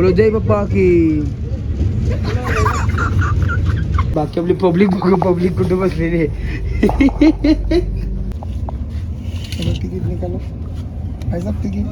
बोलो जय पप्पा की। बाकी आपली पब्लिक बघू पब्लिक कुठे बसलेली आहे. तिकीट निकालो. ऐसा तिकीट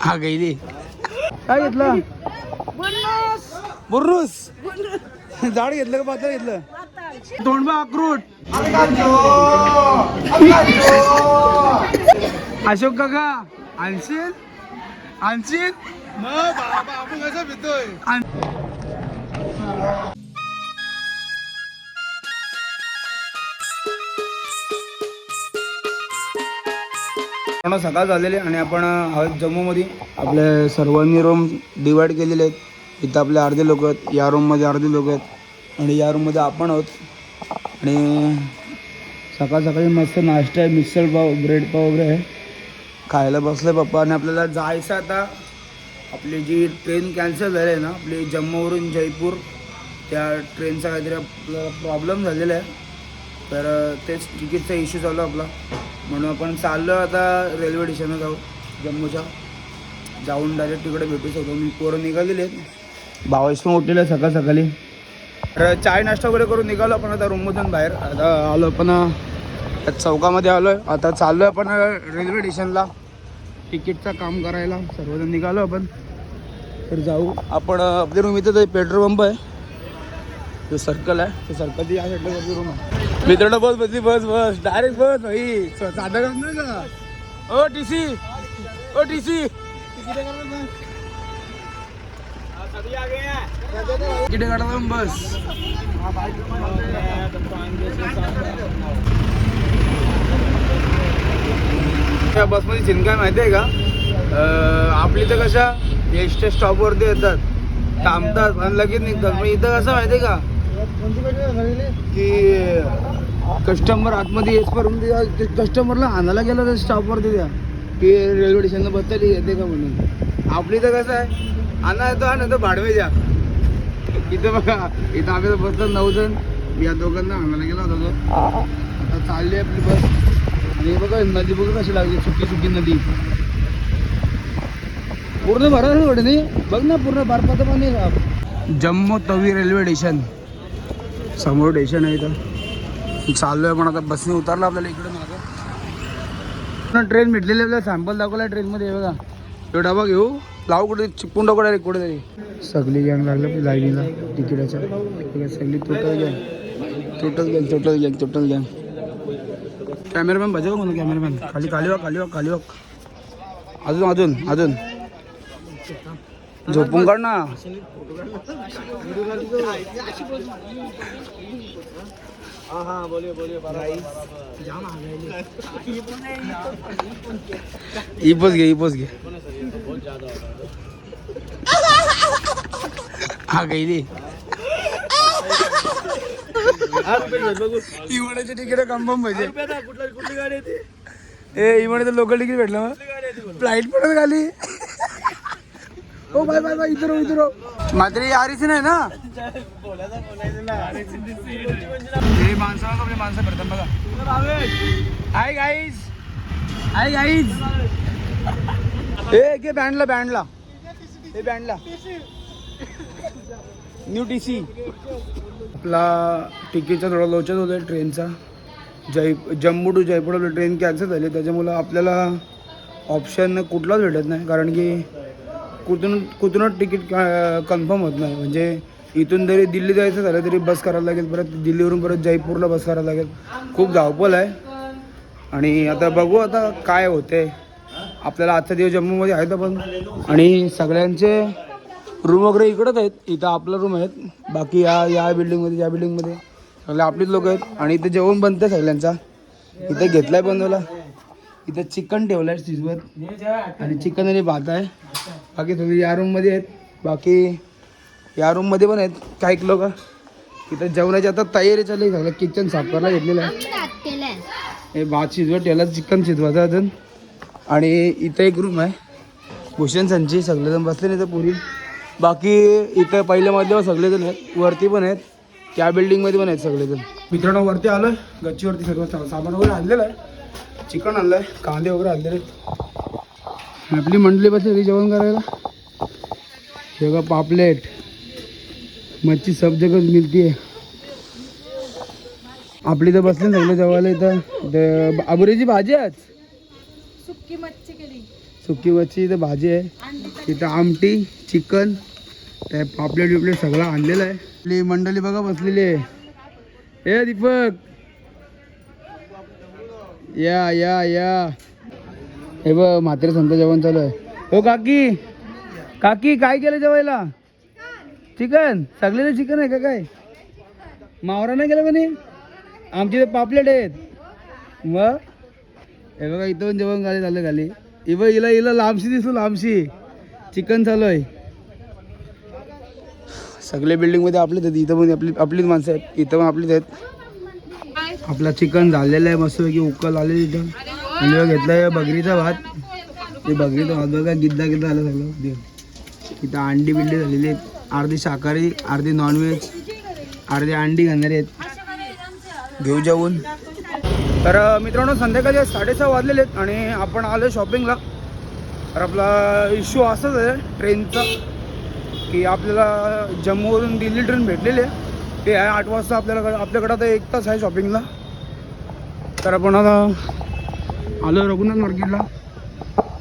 हा गेली काय घेतलं? बुर्रुस. झाड घेतलं का पातळ घेतलं? तोंडबा अक्रूट अशोक काका आणशील? आणशील? आपण कसं भितोय पूर्ण सकाळ झालेली आणि आपण आहोत जम्मूमध्ये आपले सर्वांनी रूम डिवाईड केलेले आहेत. इथं आपले अर्धे लोक आहेत. या रूममध्ये अर्धे लोक आहेत. आणि या रूममध्ये आपण आहोत. आणि सकाळ सकाळी मस्त नाश्ता आहे मिसळ पाव ब्रेड पाव वगैरे आहे. खायला बसले पप्पा आणि आपल्याला जायचं आता. आपली जी ट्रेन कॅन्सल झाली आहे ना आपली जम्मूवरून जयपूर त्या ट्रेनचा काहीतरी आपल्याला प्रॉब्लेम झालेला आहे. तर तेच तिकीटचा इश्यू चालू आपला. म्हणून आपण चाललो आता रेल्वे स्टेशनला जाऊ जम्मूच्या. जाऊन डायरेक्ट तिकडे भेटू शकतो. मी पोरं निघालेले आहेत. भावेश पण उठलेले आहे सकाळ सकाळी. तर चाय नाश्ता वगैरे करून निघालो आपण आता रूममधून बाहेर. आता आलो आपण चौकामध्ये आलो आहे आता चाललो आहे आपण रेल्वे स्टेशनला. तिकीटचं काम करायला सर्वजण निघालो आपण. तर जाऊ. आपण आपली रूम इथं पेट्रोल पंप आहे. तो सर्कल आहे. तो सर्कल या साईडला आपली रूम आहे. मित्रांनो बस बसली बस बस. डायरेक्ट बस भाई. साधा काम नाही का? O T C. O T C. Ticket काढा बस? त्या बसमध्ये सीन काय माहिती आहे का आपली तर कशा एस टी स्टॉपवरती येतात. थांबतात आणि लगेच निघतात. पण इथं कसं माहिती आहे का? की कस्टमर आतमध्ये येसपर्यंत कस्टमरला आणायला गेलं तर स्टॉपवरती द्या. की रेल्वे स्टेशनला बसताना येते का म्हणून. आपली तर कसं आहे? आणा येतो आणि तो भाडवे द्या. इथं बघा इथं आम्ही बसतात नऊ जण. या दोघांना आणायला गेला होता तो. आता चालली आपली बस. आणि हे बघा नदी बघा कशी लागली सुकी सुकी नदी. पूर्ण भरा थोडे नाही बघ ना पूर्ण बर्फाचं पाणी जम्मू तवी रेल्वे स्टेशन. समोर स्टेशन आहे इथं. चाललंय पण आता बसने उतरला आपल्याला इकडे मागं. ट्रेन भेटलेली आपल्याला सॅम्पल दाखवला ट्रेनमध्ये बघा. तो डबा घेऊ लावू कुठे चिपकून टाकू डायरेक्ट कुठे तरी. सगळी गँग लागलं लाईनीला तिकिटाच्या. सगळी टोटल गँग टोटल गँग टोटल गँग टोटल गँग कॅमेरामॅन बजाव म्हणून कॅमेरामॅन खाली खाली वाक खाली वाक खाली वाक. अजून अजून अजून. झोपून काढ ना. इपोच घे इपोच घे. हा गेली इवड्याचे तिकीट कन्फर्म पाहिजे कुठली गाडी येते ए इवड्याचं लोकल तिकीट भेटलं मग. फ्लाईट पण खाली ओ बाय बाय बाय इधर हो, इधर हो. मात्र यारीच नाही ना? हे माणसं आपली माणसं भेटतात बघा. हाय गाईज हाय गाईज ए बँडला बँडला हे बँडला न्यू टी सी आपला तिकीटचा थोडा लोचत होता ट्रेनचा. जय जम्मू टू जयपूर आपली ट्रेन कॅन्सल झाली. त्याच्यामुळं आपल्याला ऑप्शन कुठलाच भेटत नाही. कारण की कुठून कुठूनच तिकीट कन्फर्म होत नाही. म्हणजे इथून जरी दिल्ली जायचं झालं तरी बस करायला लागेल. परत दिल्लीवरून परत जयपूरला बस करायला लागेल. खूप धावपल आहे. आणि आता बघू आता काय होते आपल्याला आजचा दिवस जम्मूमध्ये आहेत पण. आणि सगळ्यांचे रूम वगैरे इकडंच आहेत. इथं आपलं रूम आहेत. बाकी या या बिल्डिंगमध्ये या बिल्डिंगमध्ये सगळे आपलीच लोक आहेत. आणि इथं जेवण बनतं सगळ्यांचा. इथं घेतलाय बनवला इथं चिकन ठेवलं आहे शिजवत. आणि चिकन आणि भात आहे. बाकी सगळे या रूममध्ये आहेत. बाकी या रूममध्ये पण आहेत काही लोक. इथं जेवणाची आता तयारी चालली आहे. सगळं किचन साफ करायला घेतलेलं आहे. हे भात शिजवत ठेवला चिकन शिजवायचं अजून. आणि इथं एक रूम आहे. भूषण संची सगळेजण बसले इथं पुरी. बाकी इथं पहिल्या मधल्यावर सगळेजण आहेत. वरती पण आहेत. त्या बिल्डिंगमध्ये पण आहेत सगळेजण. मित्रांनो वरती आलो गच्चीवरती सर्व सा- सामान वगैरे आणलेलं आहे. चिकन आणलंय. कांदे वगैरे आणलेले आणि आपली मंडळी बसली जेवण करायला. हे पापलेट. मच्छी सब जगत मिळते आपली तर बसले ना सगळे जेवायला इथं आबुरीची भाजी आहे आज. सुक्की मच्छी केली. सुकी मच्छी इथं भाजी आहे. इथं आमटी. चिकन त्या पापलेट बिपलेट सगळं आणलेलं आहे. आपली मंडळी बघा बसलेली आहे. ए दीपक. या या या. हे बघ मात्र संत जेवण चालू आहे. हो काकी. काकी काय केलं जेवायला? चिकन. सगळे चिकन आहे का काय? मावरा नाही केलं म्हणे आमचे ते पापलेट आहेत. मग? हे बघा इथं पण जेवण घाली झालं खाली इबा हिला हिला लांबशी दिसू लांबशी. चिकन चालू आहे. सगळ्या बिल्डिंगमध्ये आपलीच आहेत इथं पण आपली आपलीच माणसं आहेत इथं पण आपलीच आहेत. आपला चिकन झालेलं आहे मस्तपैकी उकल आलेली इथं. म्हणजे बघा आहे बगरीचा भात. ते बगरीचा भात बघा गिद्दा गिद्दा आलं सगळं. इथं अंडी बिंडी झालेली आहेत. अर्धी शाकाहारी अर्धी नॉनव्हेज अर्धी अंडी घालणारे आहेत. घेऊ जाऊन तर मित्रांनो संध्याकाळी साडेसहा वाजलेले आहेत आणि आपण आलो शॉपिंगला तर आपला इश्यू असाच आहे ट्रेनचा की आपल्याला जम्मूवरून दिल्ली ट्रेन भेटलेली आहे. ते आहे आठ वाजता आपल्याला आपल्याकडं आता एक तास आहे शॉपिंगला तर आपण आता आलो रघुनाथ मार्केटला.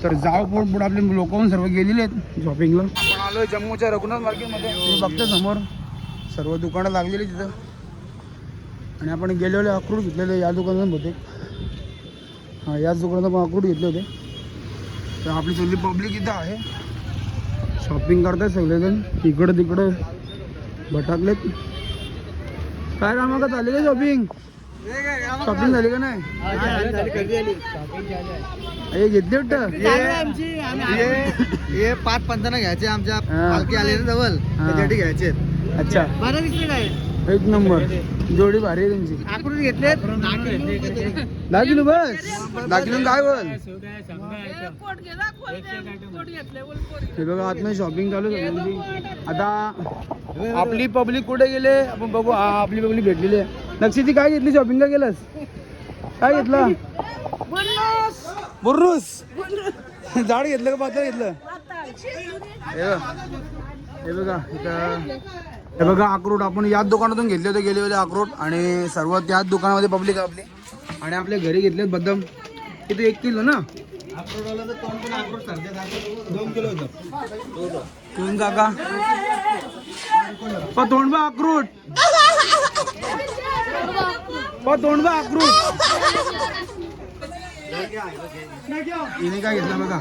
तर जाव पोट पुढे आपले लोक पण सर्व गेलेले आहेत शॉपिंगला आपण आलो जम्मूच्या रघुनाथ मार्केटमध्ये. बघतो समोर. सर्व दुकानं लागलेली तिथं. आणि आपण गेलेले अक्रूट घेतलेले या दुकानात होते हां याच दुकानात आपण अक्रूट घेतले होते. तर आपली सगळी पब्लिक इथं आहे. शॉपिंग करतायत सगळेजण. इकडं तिकडं भटाकलेत. काय रामा का झाली का शॉपिंग शॉपिंग झाली का नाही? हे घेतले वाटतं? हे पाच पंचांना घ्यायचे आमच्या. पालखी आले ना जवळ घ्यायचे अच्छा. बरं दिसले काय? एक नंबर. जोडी भारी आहे तुमची. आकडून घेतले दहा किलो बस. दहा किलो काय बोल? हे बघा आतमध्ये शॉपिंग चालू सगळ्यांची आता आपली पब्लिक कुठे गेले? आपण बघू. आपली पब्लिक भेटलेली आहे. नक्षीची काय घेतली शॉपिंगला गेलास? काय घेतला? बुर्रूस. झाड घेतलं का पातळ घेतलं? हे बघ. हे बघा इथं. हे बघा अक्रोड. आपण याच दुकानातून घेतले होते गेले होते अक्रोड. आणि सर्व त्याच दुकानामध्ये पब्लिक आपली. आणि आपल्या घरी घेतले बदाम. किती एक किलो ना? दोन किलो होतं काका. प तोंडबा अक्रोड. प तोंडबा अक्रोड. हिने काय घेतलं बघा.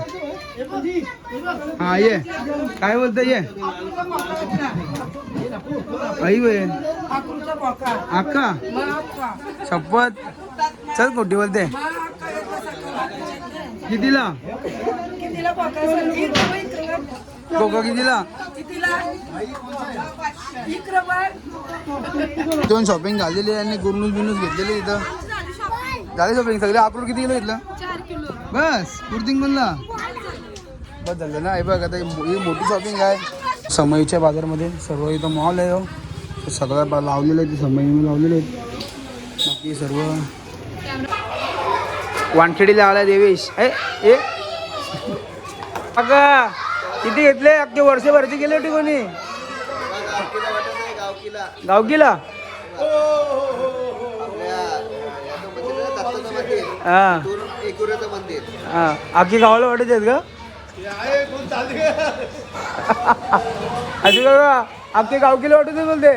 हा ये. काय बोलतं ये. आई वे अक्का शपथ. चल खोटी बोलते. कितीला? कोका कितीला? दोन शॉपिंग झालेली आणि गुरनूस बिनूस घेतलेले इथं. झाले शॉपिंग सगळे अक्रूट किती किलो घेतलं बस कुर्तिंग म्हणला बस झालं ना हे बघ आता ही मोठी शॉपिंग आहे. समईच्या बाजारमध्ये सर्व इथं मॉल आहे हो. ते सगळं बा- लावलेलं आहे ते समई लावलेले आहेत. बाकी सर्व वानखेडीला आला देवेश. ए ए. अगं किती घेतले? अख्खे वर्षभरचे गेले होते कोणी? गावकीला. हा. मंदिर हा. अख्खी गावाला वाटत आहेत का? अशी का अख्खी गावकीला वाटत आहे बोलते.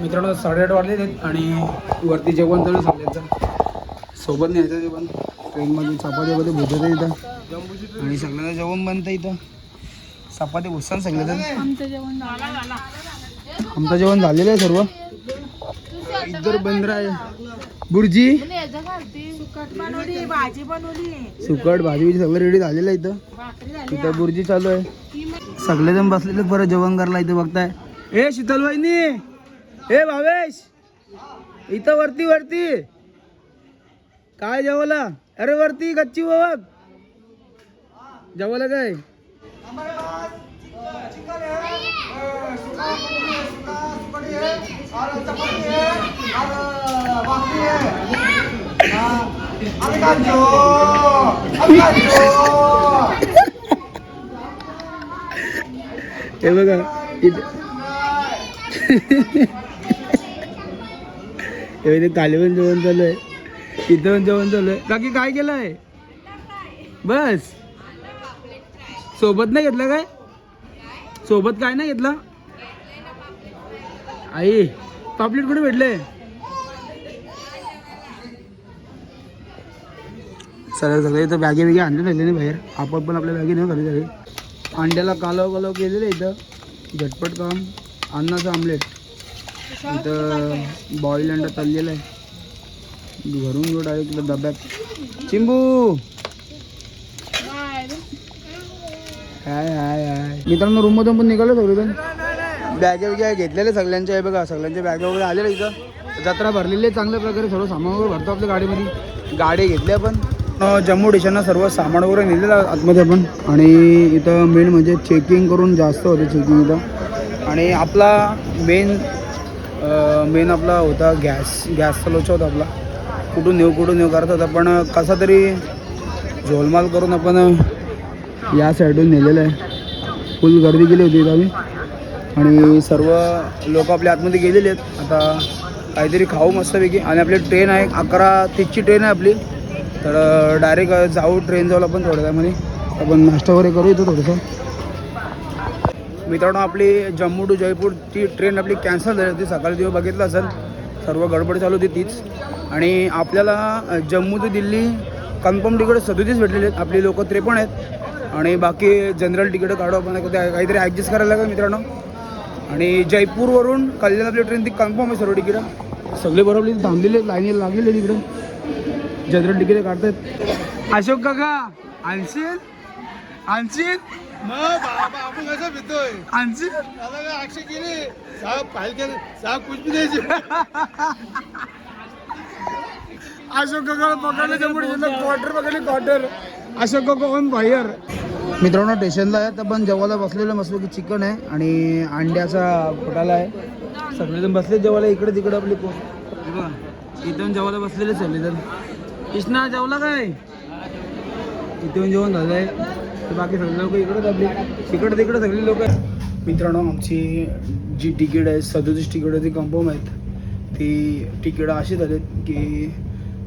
मित्रांनो साडेआठ वाजले आहेत आणि वरती जेवण चालू सांगायचं सोबत न्यायचं जेवण. ट्रेनमध्ये चपाती वगैरे भुजत इथं. आणि सगळ्यांना जेवण बनतं इथं. चपाती भुसतात सगळ्याजण आमचं जेवण आमचं जेवण झालेलं आहे सर्व. इतर बंद आहे. बुर्जी सुकट बनवली भाजी बनवली. सुकट भाजी सगळं रेडी झालेलं आहे इथं इथं बुर्जी चालू आहे. सगळेजण बसलेले बरं जेवण करायला इथं बघताय. ए शीतल वहिनी ए भावेश. इथं वरती वरती. काय जेवला अरे वरती गच्ची बघ जेवला काय? हे बघा इथे हे पण जेवण चालू आहे. इथं पण जेवण चालू आहे. काकी काय केलंय? बस. सोबत नाही घेतलं काय? सोबत काय नाही घेतलं? आई पापलेट कुठे भेटले? सगळे सगळे इथं बॅगे बिगे आणले नाही बाहेर. आपण पण आपल्या बॅगे नाही खाली सगळे अंड्याला कालव कालव केलेलं इथं. झटपट काम. अन्नाचं आमलेट इथं बॉईल अंडा चाललेला आहे. घरून घेऊ डायरेक्ट डब्यात. चिंबू! हाय हाय हाय. मित्रांनो रूममधून पण निघालो सगळेजण. बॅगे वगैरे घेतलेले सगळ्यांच्या आहे बघा सगळ्यांच्या बॅगे वगैरे आलेल्या इथं. जत्रा भरलेली आहे चांगल्या प्रकारे. सर्व सामान वगैरे भरतो आपल्या गाडीमध्ये. गाडी घेतल्या पण. जम्मू डिशनला सर्व सामान वगैरे नेलेलं आतमध्ये आपण. आणि इथं मेन म्हणजे चेकिंग करून जास्त होते चेकिंग इथं. आणि आपला मेन मेन आपला होता गॅस गॅसचा लोचा होता आपला. कुठून नेऊ कुठून नेऊ करत होता पण कसा तरी झोलमाल करून आपण या साईडून नेलेलं आहे. फुल गर्दी केली होती इथं आम्ही. आणि सर्व लोक आपल्या आतमध्ये गेलेले आहेत. आता काहीतरी खाऊ मस्तपैकी. आणि आपली ट्रेन आहे अकरा तीसची ट्रेन आहे आपली. तर डायरेक्ट जाऊ ट्रेन जाऊ आपण थोड्या वेळामध्ये. आपण नाश्ता वगैरे करू इथं थोडंसं. मित्रांनो आपली जम्मू टू जयपूरची ट्रेन आपली कॅन्सल झाली होती. सकाळी तुम्ही बघितलं असेल सर्व गडबड चालू होती तीच. आणि आपल्याला जम्मू ते दिल्ली कन्फर्म तिकीट सदोतीस भेटलेले आहेत. आपली लोक त्रेपण आहेत. आणि बाकी जनरल तिकीटं काढू आपण. काहीतरी ॲडजस्ट करायला लागेल मित्रांनो. आणि जयपूरवरून कल्याण आपली ट्रेन ती कन्फर्म आहे सर्व तिकीटं सगळे बरोबर थांबलेले लाईनी लागलेले तिकडं. जनरल तिकीटं काढतात. अशोक काका आणशील? आणशील? आपण कसं अक्षय केली? साहेब फाईल केलं. साहेब कुछ भी द्यायची अशोक पकडले क्वार्टर पकडले क्वार्टर अशोक काका ऑन बाहेर मित्रांनो स्टेशनला आहे तर पण जेवायला बसलेलं मस्त की चिकन आहे आणि अंड्याचा घोटाला आहे. सगळेजण बसले जेवायला. इकडे तिकडे आपली हे बघा, इथून जेवायला बसलेले सगळेजण. कृष्णा जेवला काय इथून जेवण झालं आहे बाकी सगळे लोक इकडे आपली इकडे तिकडे सगळे लोक आहेत. मित्रांनो आमची जी तिकीट आहे सदोतीस तिकीट ती कन्फर्म आहेत. ती तिकीटं अशी आहेत की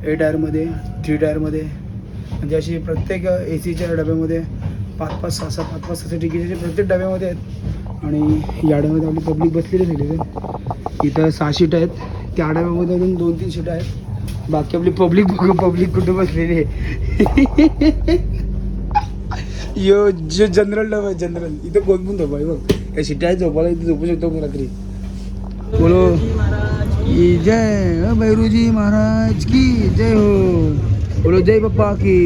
ए टायरमध्ये थ्री टायरमध्ये म्हणजे अशी प्रत्येक ए सीच्या डब्यामध्ये पाच पाच सहा सहा पाच पाच सहा तिकीट प्रत्येक डब्यामध्ये आहेत. आणि या डब्यामध्ये आपली पब्लिक बसलेली झाली इथं सहा सीट आहेत. त्या डब्यामध्ये अजून दोन तीन सीट आहेत. बाकी आपली पब्लिक पब्लिक कुठे बसलेली आहे. यो जो जनरल डबा आहे जनरल इथं कोण पण झोपाय बघ. या सीटा आहेत झोपायला इथे झोपू शकतो आपण रात्री? बोलो. जय. भैरूजी महाराज की जय हो. बोलो जय पप्पा की.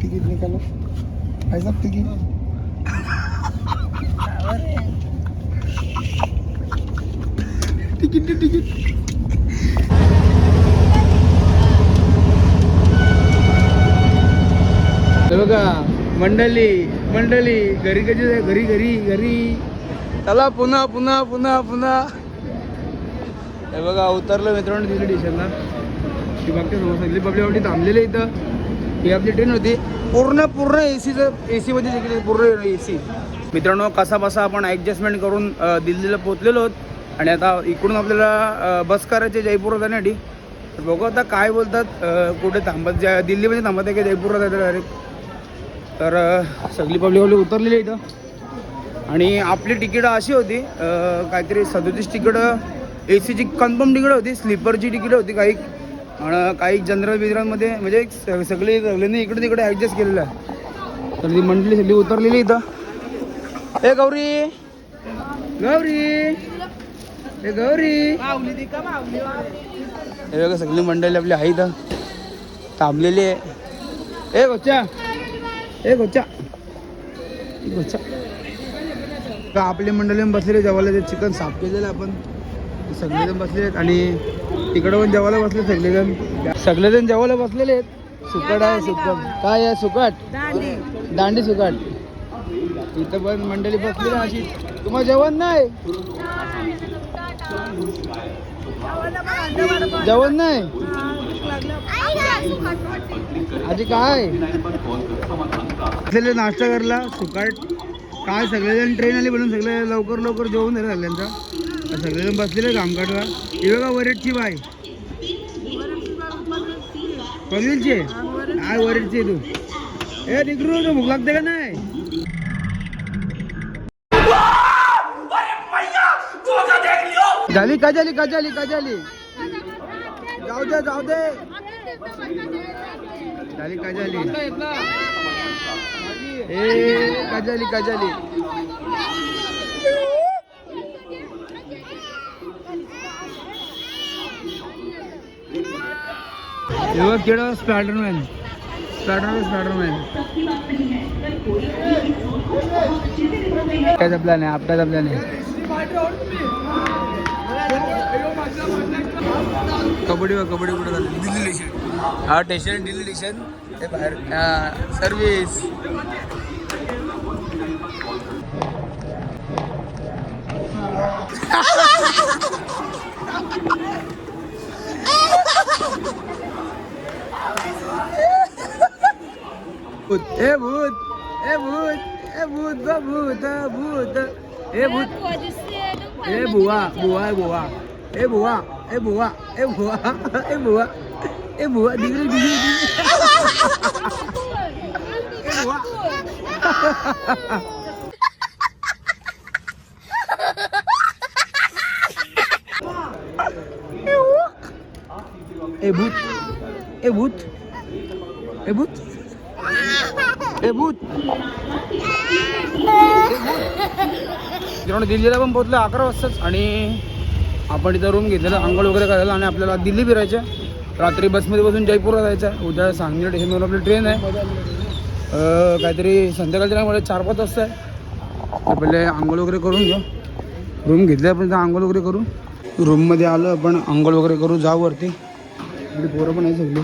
तिकीट निकालो ऐसा तिकीट तिकीट तिकीट हे बघा मंडळी मंडळी घरी कधी घरी घरी घरी. चला पुन्हा पुन्हा पुन्हा पुन्हा. हे बघा उतरलं मित्रांनो तिकडे डिशनला ती बाकी समोर सगळी पब्लिक आवडी थांबलेली इथं. ही आपली ट्रेन होती. पूर्ण पूर्ण ए सीचं ए सीमध्ये तिकडे पूर्ण ए सी मित्रांनो कसा बसा आपण ॲडजस्टमेंट करून दिल्लीला पोचलेलो आहोत. आणि आता इकडून आपल्याला बस करायची जयपूरला जाण्यासाठी. बघू आता काय बोलतात कुठे थांबत ज्या दिल्लीमध्ये थांबत आहे की जयपूरला जायचं डायरेक्ट तर सगळी पब्लिक वगैरे उतरलेली इथं. आणि आपली तिकीटं अशी होती काहीतरी सदोतीस तिकीटं ए सीची कन्फर्म तिकीटं होती स्लीपरची तिकीटं होती काही. आणि काही जनरल बिजरांमध्ये म्हणजे स- सगळे सगळ्यांनी इकडे तिकडे ॲडजस्ट केलेलं आहे. तर ती मंडळी सगळी उतरलेली इथं. ए गौरी! गौरी! ए गौरी! हे बघा सगळी मंडळी आपली आहे इथं थांबलेली आहे. ए गोच्या! ए गोच्या! ए गोच्या! का आपली मंडळी पण बसलेले जेवायला ते चिकन साफ केलेलं आपण. सगळेजण बसले आहेत आणि तिकडं पण जेवायला बसले सगळेजण. सगळेजण जेवायला बसलेले आहेत. सुकट आहे सुकट. काय आहे सुकट? दांडी. सुकट. इथं पण मंडळी बसली ना अशी. तुम्हाला जेवण नाही? जेवण नाही? आजी काय? नाश्ता करला सुकाट. काय सगळेजण ट्रेन आली म्हणून सगळे लवकर लवकर जेवून झालं सगळ्यांचा. सगळेजण बसलेले कामकाजला हे बघा वरेटची बाय पनवेलची आहे वरेटची तू. ए निकरू तू भूक लागते का नाही? झाली का झाली का झाली का झाली जाऊ दे जाऊ दे. झाली का झाली ए का झाली का झाली हे बघ केळं स्पायडरमॅन. Spider Spiderman. काय प्लॅन आहे आपल्याचा प्लॅन आहे कबड्डी वा कबड्डी कुठे झाली? दिल्ली स्टेशन हा स्टेशन दिल्ली स्टेशन ते बाहेर सर्विस भूत ए भूत ए भूत ए भूत ग भूत भूत ए भूत ए बुवा बुवा ए बुवा ए बुवा ए बुवा ए बुवा ए बुवा ए बुवा डिग्री डिग्री ए बुवा ए भूत ए भूत ए भूत दिल्लीला पण पोहोचलं अकरा वाजताच आणि आपण इथं रूम घेतलेला आंघोळ वगैरे करायला आणि आपल्याला दिल्ली फिरायचं रात्री बसमध्ये बसून जयपूरला जायचं उद्या सांगली स्टेशनवर आपली ट्रेन आहे. काहीतरी संध्याकाळच्या मला चार पाच वाजता आहे. तर पहिले आंघोळ वगैरे करून घेऊ. रूम घेतल्या आपण इथं आंघोळ वगैरे करू. रूममध्ये आलं आपण आंघोळ वगैरे करू. जाऊ वरती. पोरं पण आहे सगळी.